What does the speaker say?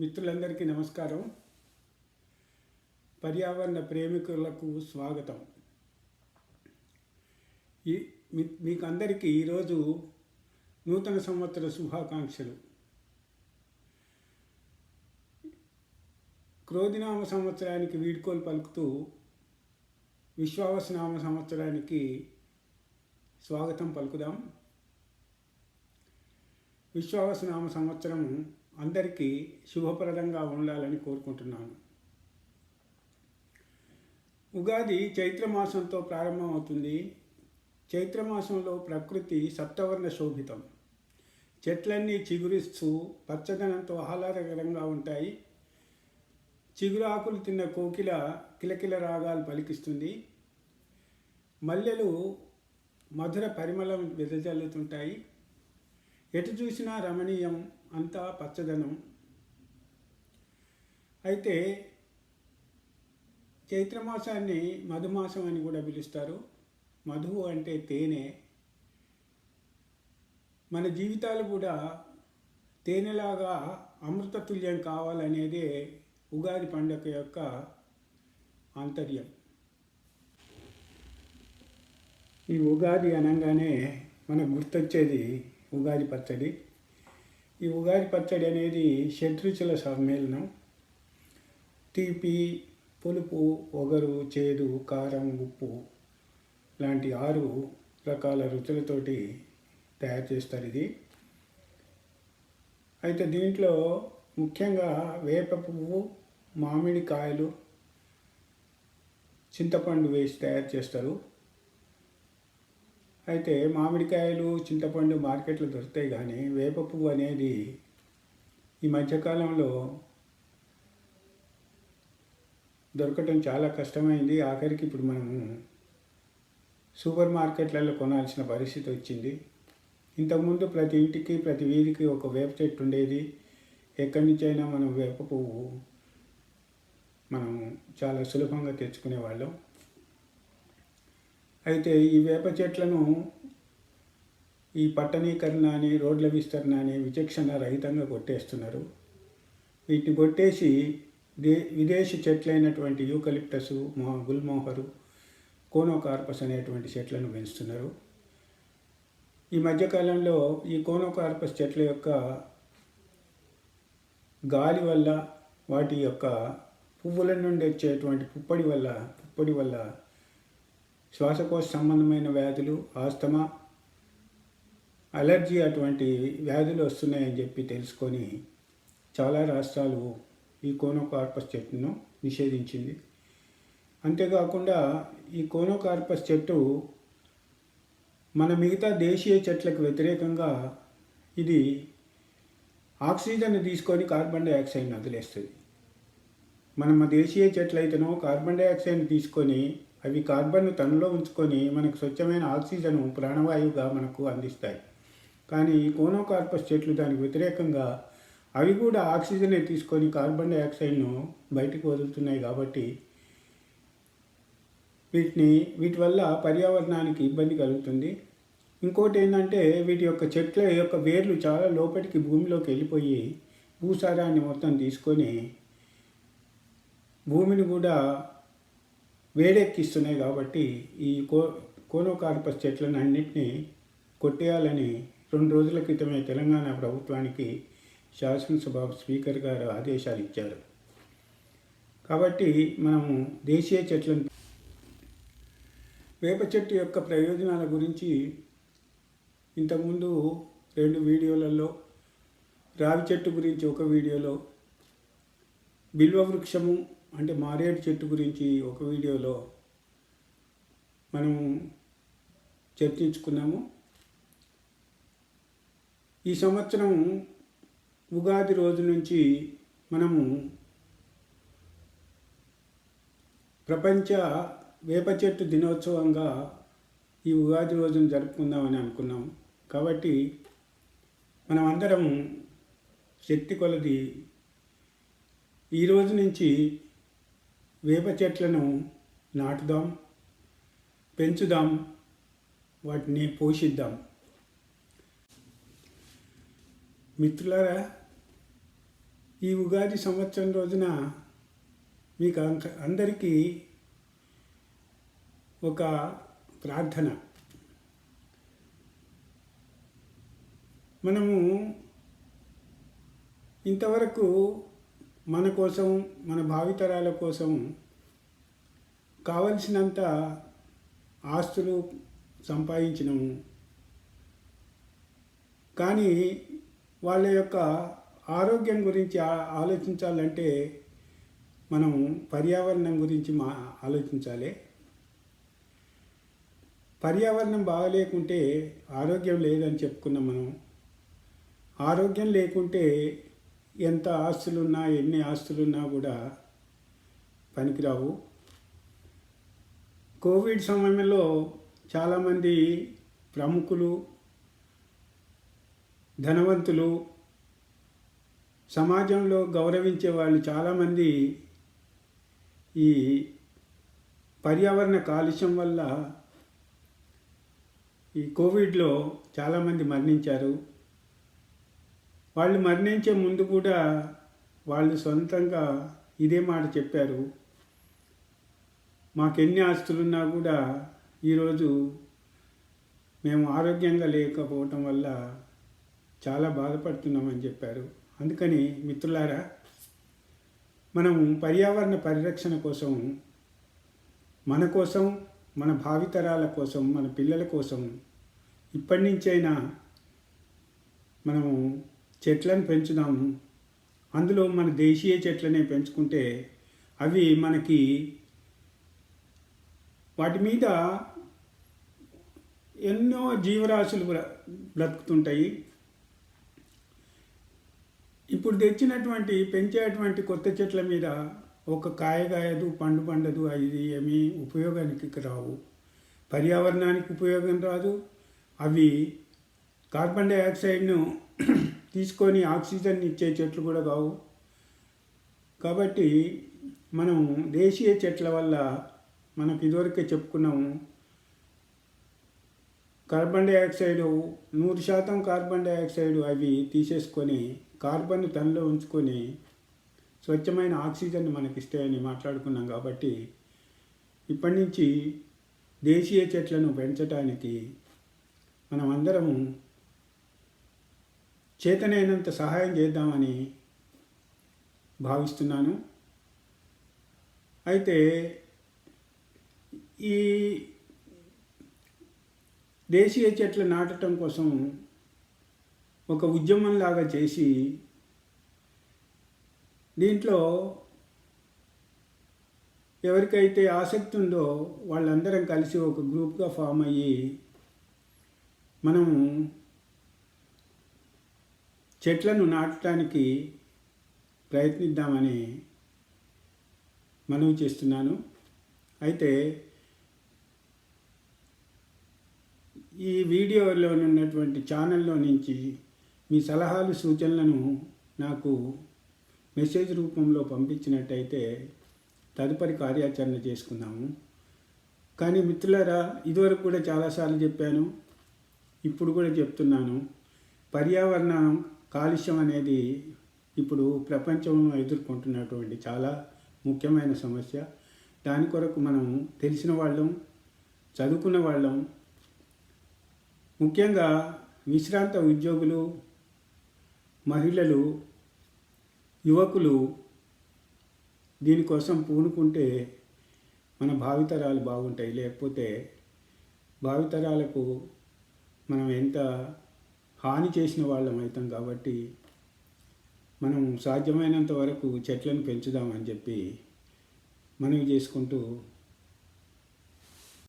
మిత్రులందరికీ నమస్కారం. పర్యావరణ ప్రేమికులకు స్వాగతం. ఈ మీ- మీకు అందరికీ ఈరోజు నూతన సంవత్సర శుభాకాంక్షలు. క్రోధినామ సంవత్సరానికి వీడ్కోలు పలుకుతూ విశ్వావసనామ సంవత్సరానికి స్వాగతం పలుకుదాం. విశ్వావసనామ సంవత్సరం అందరికీ శుభప్రదంగా ఉండాలని కోరుకుంటున్నాను. ఉగాది చైత్రమాసంతో ప్రారంభమవుతుంది. చైత్రమాసంలో ప్రకృతి సప్తవర్ణ శోభితం. చెట్లన్నీ చిగురిస్తూ పచ్చదనంతో ఆహ్లాదకరంగా ఉంటాయి. చిగురాకులు తిన్న కోకిల కిలకిల రాగాలు పలికిస్తుంది. మల్లెలు మధుర పరిమళం వెదజల్లుతుంటాయి. ఎటు చూసినా రమణీయం అంతా పచ్చదనం. అయితే చైత్రమాసాన్ని మధుమాసం అని కూడా పిలుస్తారు. మధువు అంటే తేనె. మన జీవితాలు కూడా తేనెలాగా అమృతతుల్యం కావాలనేదే ఉగాది పండుగ యొక్క ఆంతర్యం. ఈ ఉగాది అనగానే మనకు గుర్తొచ్చేది ఉగాది పచ్చడి. ఈ ఉగాది పచ్చడి అనేది షడ్రుచుల సమ్మేళనం. తీపి పులుపు ఒగరు చేదు కారం ఉప్పు లాంటి ఆరు రకాల రుచులతోటి తయారు చేస్తారు ఇది. అయితే దీంట్లో ముఖ్యంగా వేప పువ్వు మామిడికాయలు చింతపండు వేసి తయారు చేస్తారు. అయితే మామిడికాయలు చింతపండు మార్కెట్లో దొరుకుతాయి కానీ వేప పువ్వు అనేది ఈ మధ్యకాలంలో దొరకటం చాలా కష్టమైంది. ఆఖరికి ఇప్పుడు మనము సూపర్ మార్కెట్లలో కొనాల్సిన పరిస్థితి వచ్చింది. ఇంతకుముందు ప్రతి ఇంటికి ప్రతి వీధికి ఒక వేప చెట్టు ఉండేది. ఎక్కడి నుంచైనా మనం వేప పువ్వు మనం చాలా సులభంగా తెచ్చుకునేవాళ్ళం. అయితే ఈ వేప చెట్లను ఈ పట్టణీకరణ అని రోడ్ల విస్తరణ అని విచక్షణ రహితంగా కొట్టేస్తున్నారు. వీటిని కొట్టేసి దే విదేశీ చెట్లైనటువంటి యూకలిప్టస్ మో గుల్మోహరు కోనోకార్పస్ అనేటువంటి చెట్లను పెంచుతున్నారు. ఈ మధ్యకాలంలో ఈ కోనోకార్పస్ చెట్ల యొక్క గాలి వల్ల వాటి యొక్క పువ్వుల నుండి వచ్చేటువంటి పుప్పడి వల్ల పుప్పడి వల్ల శ్వాసకోశ సంబంధమైన వ్యాధులు ఆస్తమా అలర్జీ అటువంటి వ్యాధులు వస్తున్నాయని చెప్పి తెలుసుకొని చాలా రాష్ట్రాలు ఈ కోనోకార్పస్ చెట్టును నిషేధించింది. అంతేకాకుండా ఈ కోనోకార్పస్ చెట్టు మన మిగతా దేశీయ చెట్లకు వ్యతిరేకంగా ఇది ఆక్సిజన్ తీసుకొని కార్బన్ డైఆక్సైడ్ని వదిలేస్తుంది. మన దేశీయ చెట్లు అయితేనో కార్బన్ డైఆక్సైడ్ తీసుకొని అవి కార్బన్ను తనలో ఉంచుకొని మనకు స్వచ్ఛమైన ఆక్సిజన్ ప్రాణవాయువుగా మనకు అందిస్తాయి. కానీ ఈ కోనోకార్పస్ చెట్లు దానికి వ్యతిరేకంగా అవి కూడా ఆక్సిజనే తీసుకొని కార్బన్ డైఆక్సైడ్ను బయటకు వదులుతున్నాయి కాబట్టి వీటిని వీటి వల్ల పర్యావరణానికి ఇబ్బంది కలుగుతుంది. ఇంకోటి ఏంటంటే వీటి యొక్క చెట్ల యొక్క వేర్లు చాలా లోపలికి భూమిలోకి వెళ్ళిపోయి భూసారాన్ని మొత్తం తీసుకొని భూమిని కూడా వేడెక్కిస్తున్నాయి కాబట్టి ఈ కో కోనోకార్పస్ చెట్లను అన్నింటినీ కొట్టేయాలని రెండు రోజుల క్రితమే తెలంగాణ ప్రభుత్వానికి శాసనసభ స్పీకర్ గారు ఆదేశాలు ఇచ్చారు. కాబట్టి మనము దేశీయ చెట్లను వేప చెట్టు యొక్క ప్రయోజనాల గురించి ఇంతకుముందు రెండు వీడియోలలో రావి చెట్టు గురించి ఒక వీడియోలో బిల్వ వృక్షము అంటే మారేడు చెట్టు గురించి ఒక వీడియోలో మనము చర్చించుకున్నాము. ఈ సంవత్సరం ఉగాది రోజు నుంచి మనము ప్రపంచ వేప చెట్టు దినోత్సవంగా ఈ ఉగాది రోజును జరుపుకుందామని అనుకున్నాం. కాబట్టి మనం అందరం శక్తి కొలది ఈ రోజు నుంచి వేప చెట్లను నాటుదాం పెంచుదాం వాటిని పోషిద్దాం. మిత్రులారా ఈ ఉగాది సంవత్సరం రోజున మీకు అందరికీ ఒక ప్రార్థన. మనము ఇంతవరకు మన కోసం మన భావితరాల కోసం కావలసినంత ఆస్తులు సంపాదించినము కానీ వాళ్ళ యొక్క ఆరోగ్యం గురించి ఆలోచించాలంటే మనం పర్యావరణం గురించి మా ఆలోచించాలి. పర్యావరణం బాగలేకుంటే ఆరోగ్యం లేదని చెప్పుకున్నాం మనం. ఆరోగ్యం లేకుంటే ఎంత ఆస్తులున్నా ఎన్ని ఆస్తులున్నా కూడా పనికిరావు. కోవిడ్ సమయంలో చాలామంది ప్రముఖులు ధనవంతులు సమాజంలో గౌరవించే వాళ్ళు చాలామంది ఈ పర్యావరణ కాలుష్యం వల్ల ఈ కోవిడ్లో చాలామంది మరణించారు. వాళ్ళు మరణించే ముందు కూడా వాళ్ళు సొంతంగా ఇదే మాట చెప్పారు. మాకెన్ని ఆస్తులున్నా కూడా ఈరోజు మేము ఆరోగ్యంగా లేకపోవటం వల్ల చాలా బాధపడుతున్నామని చెప్పారు. అందుకని మిత్రులారా మనం పర్యావరణ పరిరక్షణ కోసం మన కోసం మన భావితరాల కోసం మన పిల్లల కోసం ఇప్పటి నుంచైనా మనము చెట్లను పెంచుదాము. అందులో మన దేశీయ చెట్లనే పెంచుకుంటే అవి మనకి వాటి మీద ఎన్నో జీవరాశులు బ్రతుకుతుంటాయి. ఇప్పుడు తెచ్చినటువంటి పెంచేటువంటి కొత్త చెట్ల మీద ఒక కాయ కాయదు పండు పండదు అది ఏమీ ఉపయోగానికి రావు. పర్యావరణానికి ఉపయోగం రాదు. అవి కార్బన్ డైఆక్సైడ్ను తీసుకొని ఆక్సిజన్ ఇచ్చే చెట్లు కూడా కావు. కాబట్టి మనం దేశీయ చెట్ల వల్ల మనకు ఇదివరకే చెప్పుకున్నాము కార్బన్ డైఆక్సైడ్ నూరు శాతం కార్బన్ డైఆక్సైడ్ అవి తీసేసుకొని కార్బన్ తనలో ఉంచుకొని స్వచ్ఛమైన ఆక్సిజన్ మనకి ఇస్తాయని మాట్లాడుకున్నాం కాబట్టి ఇప్పటి నుంచి దేశీయ చెట్లను పెంచడానికి మనం అందరము చేతనైనంత సహాయం చేద్దామని భావిస్తున్నాను. అయితే ఈ దేశీయ చెట్లు నాటడం కోసం ఒక ఉద్యమంలాగా చేసి దీంట్లో ఎవరికైతే ఆసక్తి ఉందో వాళ్ళందరం కలిసి ఒక గ్రూప్గా ఫామ్ అయ్యి మనము చెట్లను నాటడానికి ప్రయత్నిద్దామని మనవి చేస్తున్నాను. అయితే ఈ వీడియోలో ఉన్నటువంటి ఛానల్లో నుంచి మీ సలహాలు సూచనలను నాకు మెసేజ్ రూపంలో పంపించినట్టయితే తదుపరి కార్యాచరణ చేసుకుందాము. కానీ మిత్రులారా ఇదివరకు కూడా చాలాసార్లు చెప్పాను ఇప్పుడు కూడా చెప్తున్నాను. పర్యావరణం కాలుష్యం అనేది ఇప్పుడు ప్రపంచంలో ఎదుర్కొంటున్నటువంటి చాలా ముఖ్యమైన సమస్య. దాని కొరకు మనం తెలిసిన వాళ్ళం చదువుకున్న వాళ్ళం ముఖ్యంగా విశ్రాంత ఉద్యోగులు మహిళలు యువకులు దీనికోసం పూనుకుంటే మన భావితరాలు బాగుంటాయి. లేకపోతే భావితరాలకు మనం ఎంత హాని చేసిన వాళ్ళం అవుతాం కాబట్టి మనం సాధ్యమైనంత వరకు చెట్లను పెంచుదామని చెప్పి మనవి చేసుకుంటూ